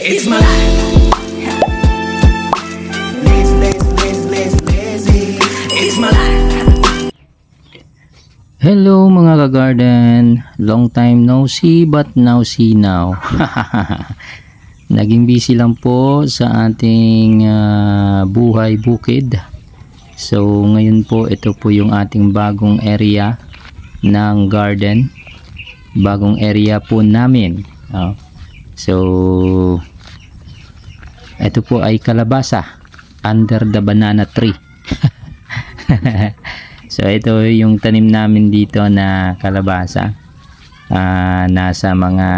It's my life. Lazy, lazy, lazy, lazy. It's my life. Hello mga ka-garden, long time no see but now see now. Naging busy lang po sa ating ah, buhay bukid. So ngayon po ito po yung ating bagong area ng garden. Bagong area po namin. Oh. So ito po ay kalabasa under the banana tree. So ito yung tanim namin dito na kalabasa. Ah, nasa mga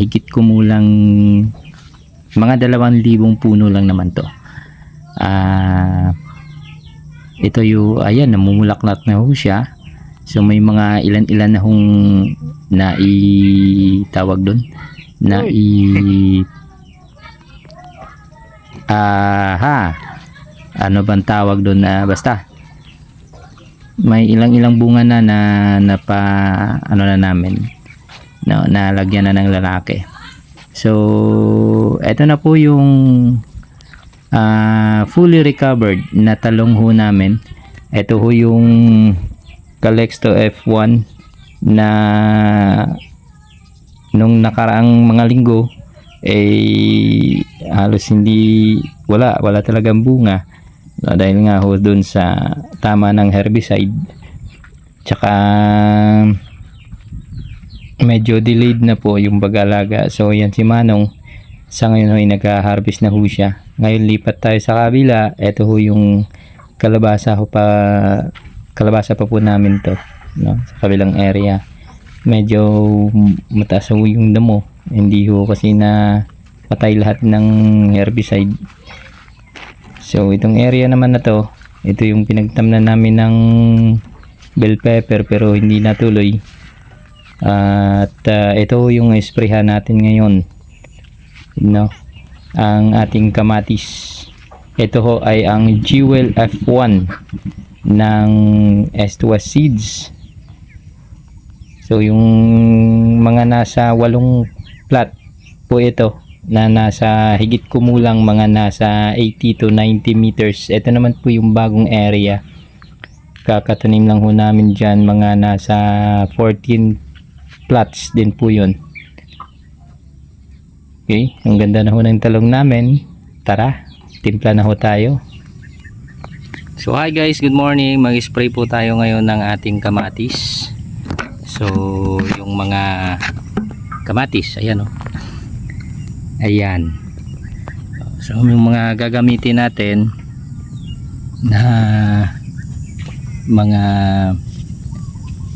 higit kumulang mga dalawang libong puno lang naman to. Ah, ito yung ayan namumulaklak na ho siya. So may mga ilan-ilan na hong naitawag doon na i aha. Ano bang tawag doon na basta. May ilang-ilang bunga na na napa ano na namin. No, nalagyan na ng lalaki. So eto na po yung ah, fully recovered na talong ho namin. Eto ho yung Calexto F1 na nung nakaraang mga linggo eh halos hindi wala wala talagang bunga. No, dahil nga ho dun sa tama ng herbicide tsaka medyo delayed na po yung pag-alaga. So yan si Manong. Sa ngayon ay nagka-harvest na ho siya. Ngayon lipat tayo sa kabila. Eto ho yung kalabasa ho pa kalabasa pa po namin to no, sa kabilang area. Medyo mataas ho yung damo hindi ho kasi na patay lahat ng herbicide So itong area naman na to, ito yung pinagtamnan namin ng bell pepper pero hindi natuloy. At uh, ito yung sprayhan natin ngayon. No? Ang ating kamatis. Ito ho ay ang Jewel F1 ng S2S Seeds. So yung mga nasa walong plat po ito na nasa higit kumulang mga nasa 80 to 90 meters. Ito naman po yung bagong area. Kakatanim lang ho namin dyan mga nasa 14 plots din po yun. Okay, ang ganda na ho ng talong namin. Tara, timpla na ho tayo. So hi guys, good morning. Mag-spray po tayo ngayon ng ating kamatis. So yung mga kamatis, ayan oh. Ayan. So yung mga gagamitin natin na mga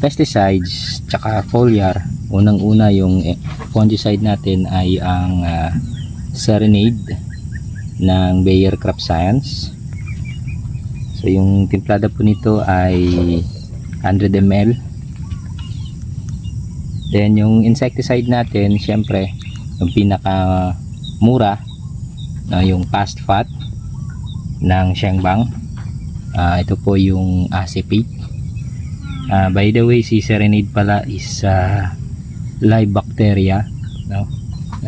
pesticides tsaka foliar. Unang-una yung eh, fungicide natin ay ang ah, Serenade ng Bayer Crop Science. So yung timplada po nito ay 100 ml. Then yung insecticide natin, syempre, yung pinaka mura na yung fast fat ng Shengbang Ah, ito po yung acephate Ah, by the way si Serenade pala is ah, live bacteria no?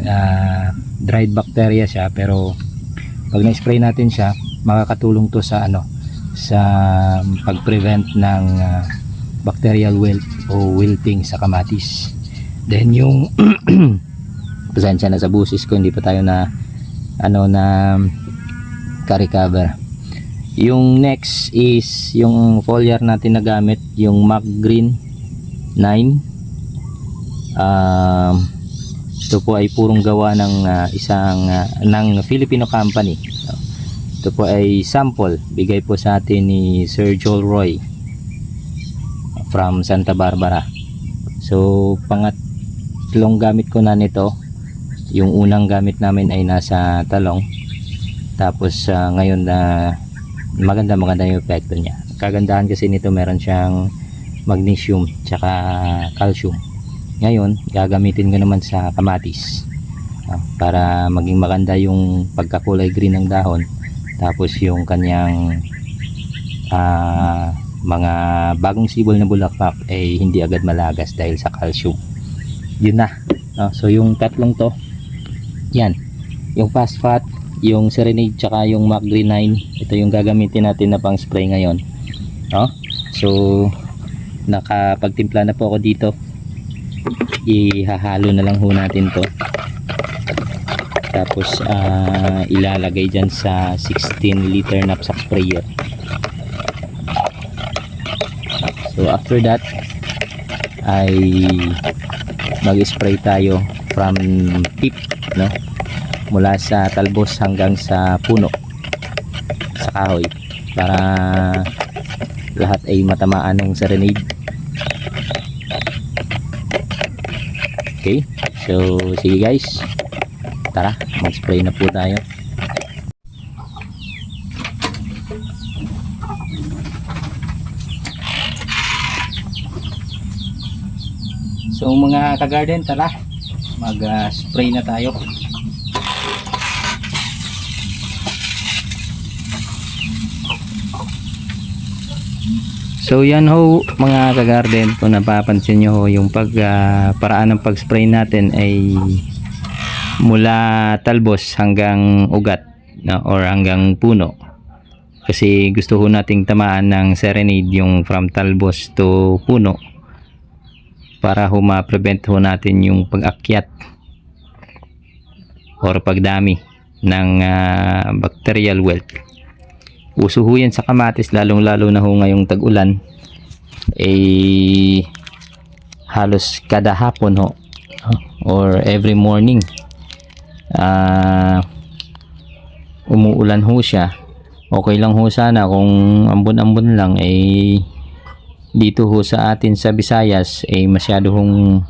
Ah, dried bacteria siya pero pag na-spray natin siya makakatulong to sa ano sa pag-prevent ng ah, bacterial wilt o wilting sa kamatis. Then yung pasensya na sa busis ko hindi pa tayo na ano na ka-recover. Yung next is yung foliar natin na gamit yung Mac Green 9 um, ito po ay purong gawa ng ah, isang ah, ng Filipino company. Ito po ay sample bigay po sa atin ni Sir Joel Roy from Santa Barbara. So pangatlong gamit ko na nito yung unang gamit namin ay nasa talong. Tapos ah, ngayon na maganda maganda yung epekto niya. Kagandahan kasi nito meron siyang magnesium tsaka calcium. Ngayon gagamitin ko naman sa kamatis ah, para maging maganda yung pagkakulay green ng dahon. Tapos yung kanyang ah, mga bagong sibol na bulaklak ay hindi agad malagas dahil sa calcium yun na no? so yung tatlong to yan yung fast fat, yung Serenade tsaka yung Mac Green 9. Ito yung gagamitin natin na pang spray ngayon. No? So nakapagtimpla na po ako dito. Ihahalo na lang ho natin to. Tapos ah, ilalagay dyan sa 16 liter knapsack sprayer. So after that ay mag-spray tayo from tip no? Mula sa talbos hanggang sa puno sa kahoy para lahat ay matamaan ng serenade. Okay so sige guys. Tara mag-spray na po tayo So mga ka-garden, tara. Mag-spray na tayo. So yan ho mga ka-garden, kung napapansin nyo ho, yung pag, ah, paraan ng pag-spray natin ay mula talbos hanggang ugat no, or hanggang puno. Kasi gusto ho nating tamaan ng serenade yung from talbos to puno para ho ma-prevent ho natin yung pag-akyat or pagdami ng ah, bacterial wealth. Uso ho yan sa kamatis lalong lalo na ho ngayong tag-ulan eh halos kada hapon ho or every morning ah umuulan ho siya okay lang ho sana kung ambon-ambon lang eh dito ho sa atin sa Visayas ay eh, masyado hong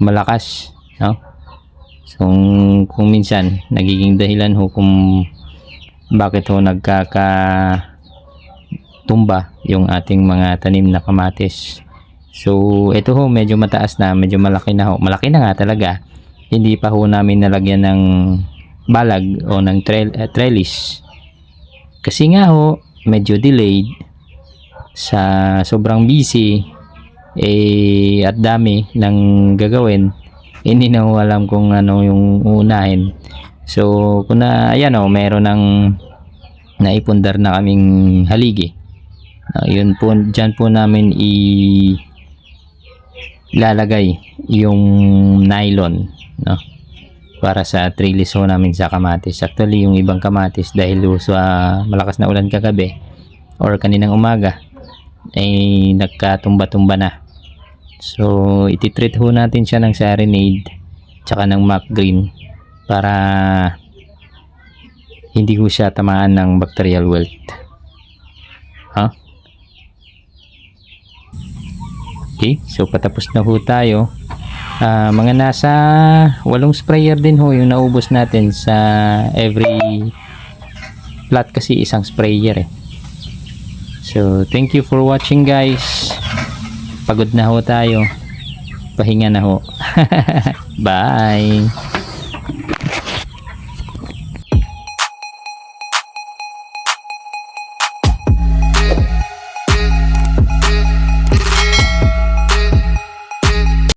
malakas no? So kung minsan nagiging dahilan ho kung bakit ho nagkaka tumba yung ating mga tanim na kamatis. So ito ho medyo mataas na medyo malaki na ho. Malaki na nga talaga. Hindi pa ho namin nalagyan ng balag o ng eh, trellis. Kasi nga ho medyo delayed sa sobrang busy eh at dami ng gagawin hindi na alam kung ano yung unahin so kung na ayan o meron ng naipundar na kaming haligi. Ah, yun po dyan po namin i lalagay yung nylon no para sa trellis ho namin sa kamatis. Actually yung ibang kamatis dahil sa malakas na ulan kagabi or kaninang umaga ay nagkatumba-tumba na. So, ititreat ho natin siya ng Serenade tsaka ng Mac Green para hindi ho siya tamaan ng bacterial wilt. Ha? Okay, so patapos na ho tayo. Ah, mga nasa walong sprayer din ho yung naubos natin sa every plot kasi isang sprayer eh. So, thank you for watching guys. Pagod na ho tayo. Pahinga na ho. Bye.